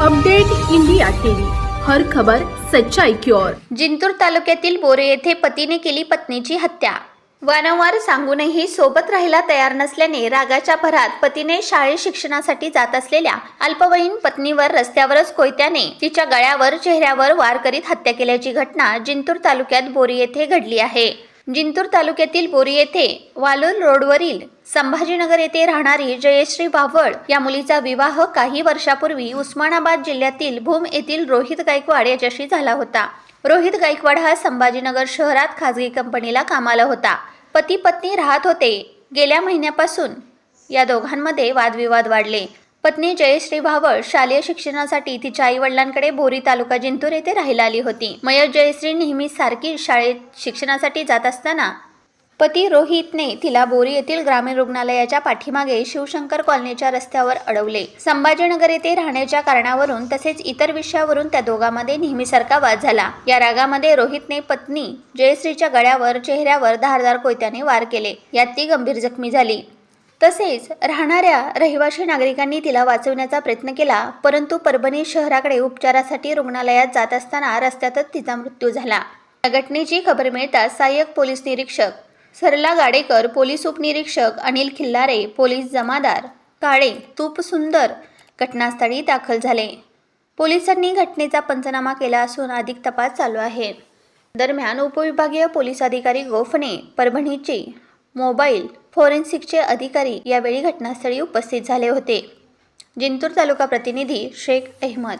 Update India TV. हर खबर सच्चाई की ओर. जिंतूर तालुक्यातील बोरे येथे पतीने केली पत्नीची हत्या. वारंवार सांगूनही सोबत राहायला तयार नसल्याने रागाच्या भरात पतीने शाळेत शिक्षणासाठी जात असलेल्या अल्पवयीन पत्नीवर रस्त्यावरच कोयत्याने तिच्या गळ्यावर चेहऱ्यावर वार करीत हत्या केल्याची घटना जिंतूर तालुक्यात बोरी येथे घडली आहे. जिंतूर तालुक्यातील बोरी येथे वालोल रोडवरील संभाजीनगर येथे राहणारी जयश्री बावळ या मुलीचा विवाह काही वर्षापूर्वी उस्मानाबाद जिल्ह्यातील भूम येथील रोहित गायकवाड याच्याशी झाला होता. रोहित गायकवाड हा संभाजीनगर शहरात खाजगी कंपनीला कामाला होता. पती पत्नी राहत होते. गेल्या महिन्यापासून या दोघांमध्ये वादविवाद वाढले. पत्नी जयश्री भावळ शालेय शिक्षणासाठी तिच्या आई वडिलांकडे बोरी तालुका जिंतूर येथे राहायला आली होती. मयत जयश्री नेहमी सारखी शाळेत शिक्षणासाठी जात असताना पती रोहितने तिला बोरी येथील ग्रामीण रुग्णालयाच्या पाठीमागे शिवशंकर कॉलनीच्या रस्त्यावर अडवले. संभाजीनगर येथे राहण्याच्या कारणावरून तसेच इतर विषयावरून त्या दोघांमध्ये नेहमीसारखा वाद झाला. या रागामध्ये रोहितने पत्नी जयश्रीच्या गळ्यावर चेहऱ्यावर धारदार कोयत्याने वार केले. यात ती गंभीर जखमी झाली. तसेच राहणाऱ्या रहिवासी नागरिकांनी तिला वाचवण्याचा प्रयत्न केला परंतु परभणी शहराकडे उपचारासाठी रुग्णालयात जात असताना रस्त्यातच तिचा मृत्यू झाला. या घटनेची खबर मिळताच सहाय्यक पोलीस निरीक्षक सरला गाडेकर पोलीस उपनिरीक्षक अनिल खिल्लारे पोलीस जमादार काळे तूप सुंदर घटनास्थळी दाखल झाले. पोलिसांनी घटनेचा पंचनामा केला असून अधिक तपास चालू आहे. दरम्यान उपविभागीय पोलीस अधिकारी गोफणे परभणीचे मोबाईल फोरेन्सिकचे अधिकारी यावेळी घटनास्थळी उपस्थित झाले होते. जिंतूर तालुका प्रतिनिधी शेख अहमद